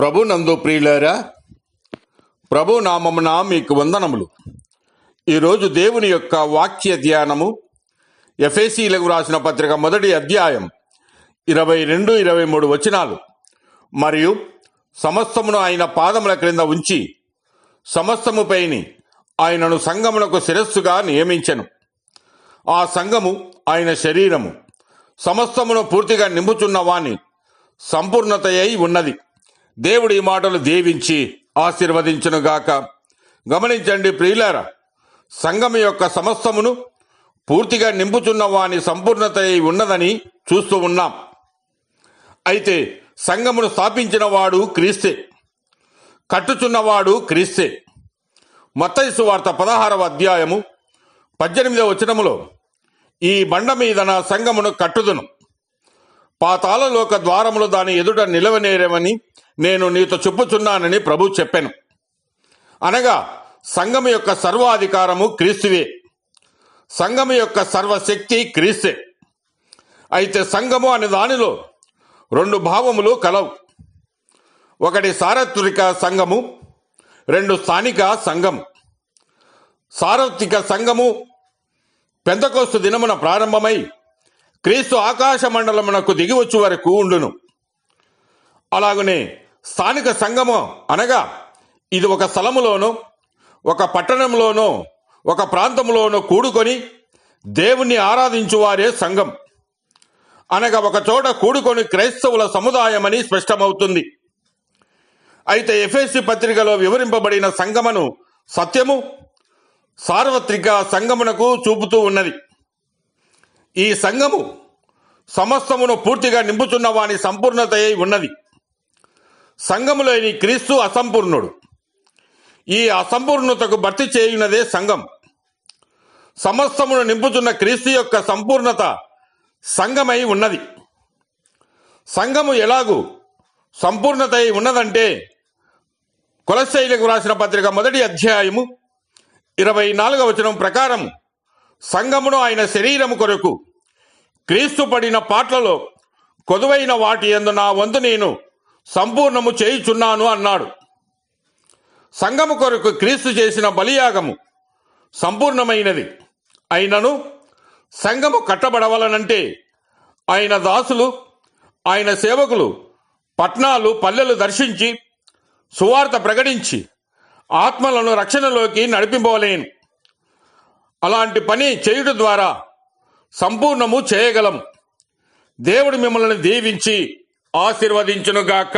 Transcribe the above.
ప్రభు నందు ప్రియులారా ప్రభు నామమున మీకు వందనములు. ఈరోజు దేవుని యొక్క వాక్య ధ్యానము ఎఫ్ఏసీలకు రాసిన పత్రిక మొదటి అధ్యాయం ఇరవై రెండు ఇరవై మూడు వచనాలు. మరియు సమస్తమును ఆయన పాదముల క్రింద ఉంచి సమస్తముపైని ఆయనను సంగమునకు శిరస్సుగా నియమించను. ఆ సంఘము ఆయన శరీరము. సమస్తమును పూర్తిగా నింపుచున్న వాని సంపూర్ణతయై ఉన్నది. దేవుడి ఈ మాటలు దీవించి ఆశీర్వదించునుగాక. గమనించండి ప్రియులార సంఘం యొక్క సమస్తమును పూర్తిగా నింపుచున్న వాని సంపూర్ణత ఉన్నదని చూస్తూ ఉన్నాం. అయితే సంఘమును స్థాపించిన వాడు క్రీస్తే కట్టుచున్నవాడు క్రీస్తే. మత్తయిసు వార్త పదహారవ అధ్యాయము పద్దెనిమిదవ వచనములో ఈ బండ మీద నా సంఘమును కట్టుదును. పాతాళలోక ద్వారములు దాని ఎదుట నిలవనేరమని నేను నీతో చెప్పుచున్నానని ప్రభు చెప్పాను. అనగా సంఘము యొక్క సర్వాధికారము క్రీస్తువే. సంఘము యొక్క సర్వశక్తి క్రీస్తే. అయితే సంఘము అనే దానిలో రెండు భావములు కలవు. ఒకటి సార్వత్రిక సంఘము రెండు స్థానిక సంఘము. సార్వత్రిక సంఘము పెంతకోస్తు దినమున ప్రారంభమై క్రీస్తు ఆకాశ మండలమునకు దిగివచ్చు వరకు ఉండును. అలాగనే స్థానిక సంఘము అనగా ఇది ఒక స్థలములోనో ఒక పట్టణంలోనో ఒక ప్రాంతంలోనో కూడుకొని దేవుణ్ణి ఆరాధించువారే సంఘం. అనగా ఒక చోట కూడుకొని క్రైస్తవుల సముదాయమని స్పష్టమవుతుంది. అయితే ఎఫ్ఎస్సి పత్రికలో వివరింపబడిన సంగమను సత్యము సార్వత్రిక సంఘమునకు చూపుతూ ఉన్నది. ఈ సంఘము సమస్తమును పూర్తిగా నింపుచున్న వాని సంపూర్ణత అయి ఉన్నది సంఘములోని క్రీస్తు అసంపూర్ణుడు. ఈ అసంపూర్ణతకు భర్తీ చేయున్నదే సంఘం. సమస్తమును నింపుచున్న క్రీస్తు యొక్క సంపూర్ణత సంఘమై ఉన్నది. సంఘము ఎలాగూ సంపూర్ణత అయి ఉన్నదంటే కులశైలకు రాసిన పత్రిక మొదటి అధ్యాయము ఇరవై నాలుగవ వచనం ప్రకారం సంఘమును ఆయన శరీరము కొరకు. క్రీస్తు పడిన పాటలలో కొదువైన వాటి ఎందు నా వంతు నేను సంపూర్ణము చేయుచున్నాను అన్నాడు. సంఘము కొరకు క్రీస్తు చేసిన బలియాగము సంపూర్ణమైనది. అయినను సంఘము కట్టబడవలనంటే ఆయన దాసులు ఆయన సేవకులు పట్నాలు పల్లెలు దర్శించి సువార్త ప్రకటించి ఆత్మలను రక్షణలోకి నడిపింపలేను అలాంటి పని చేయుట ద్వారా సంపూర్ణము చేయగలం. దేవుడు మిమ్మల్ని దీవించి ఆశీర్వదించునుగాక.